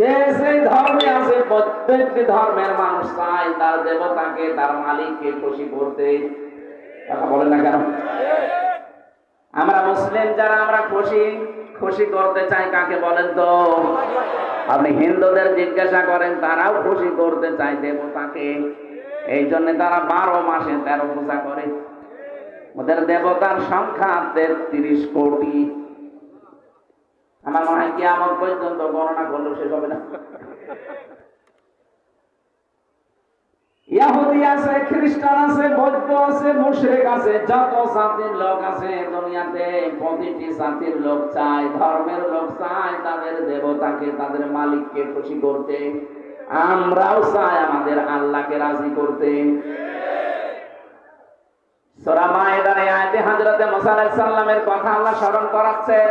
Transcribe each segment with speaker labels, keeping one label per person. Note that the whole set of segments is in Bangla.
Speaker 1: যে সেই ধর্মে আছে, প্রত্যেকটি ধর্মের মানুষ চায় তার দেবতাকে, তার মালিককে খুশি করতে। কথা বলেন না কেন? আমরা মুসলিম যারা, আমরা খুশি খুশি করতে চাই কাকে বলেন তো? আপনি হিন্দুদের জিজ্ঞাসা করেন, তারাও খুশি করতে চায় দেবতাকে। এই জন্য তারা বারো মাসে তেরো পূজা করে। ওদের দেবতার সংখ্যা তেত্রিশ কোটি। আমার মনে হয় কি আমার পর্যন্ত গণনা করলেও শেষ হবে না। ইয়াহুদি আছে, খ্রিস্টান আছে, বৌদ্ধ আছে, মুশরিক আছে, যত জাতির লোক আছে দুনিয়াতে প্রতিটি জাতির লোক চায়, ধর্মের লোক চায়, তাদের দেবতাকে, তাদের মালিককে খুশি করতে। আমরাও চাই আমাদের আল্লাহকে রাজি করতে। সূরা কথা আল্লাহ স্মরণ করাচ্ছেন।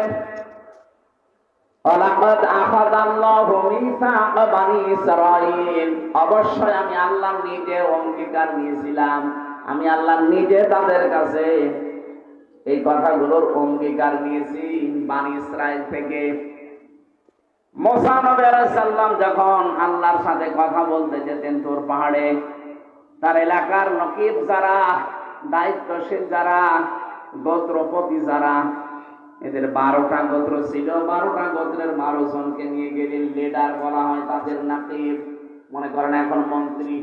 Speaker 1: ওয়ালাকাদ আখাযাল্লাহু মিসাক বানি ইসরাঈল। অবশ্যই আমি আল্লাহ নিজে অঙ্গীকার নিয়েছিলাম। আমি আল্লাহ নিজে তাদের কাছে এই কথাগুলোর অঙ্গীকার নিয়েছি বানি ইসরাইল থেকে। মোসা নবী যখন আল্লাহর সাথে কথা বলতে যেতেন তোর পাহাড়ে, তার এলাকার নকিব যারা, দায়িত্বশীল যারা, গোত্রপতি যারা এদের বারোটা গোত্র ছিল। বারোটা গোত্রের বারো জনকে নিয়ে গেলেন লিডার বলা হয় তাদের নাকিব মনে করেন এখন মন্ত্রী।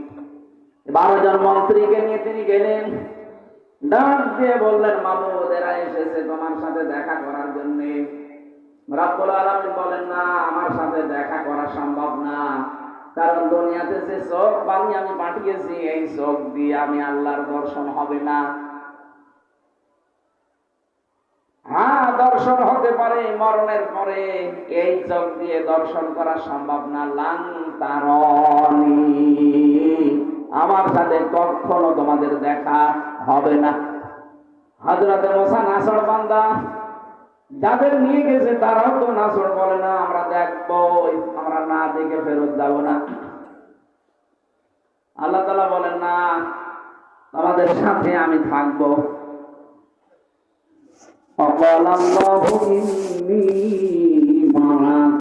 Speaker 1: বারো জন মন্ত্রীকে নিয়ে তিনি গেলেন। ডাক দিয়ে বললেন মাবুদ এরা এসেছে তোমার সাথে দেখা করার জন্য। রাব্বুল আলামিন বলেন, না, আমার সাথে দেখা করা সম্ভব না। কারণ দুনিয়াতে যে চোখ বানিয়ে আমি পাঠিয়েছি, এই চোখ দিয়ে আমি আল্লাহর দর্শন হবে না। হ্যাঁ দর্শন হতে পারে, মরণের পরে। এই চোখ দিয়ে দর্শন করা সম্ভব না লাং আমার সাথে কখনো তোমাদের দেখা হবে না। হাজরাতে নাসর বান্দা যাদের নিয়ে গেছে, তারাও তো নাসর বলে না, আমরা দেখব, আমরা না দেখে ফেরত যাব না। আল্লাহ তালা বলেন, না আমাদের সাথে আমি থাকব। وقال الله إني معكم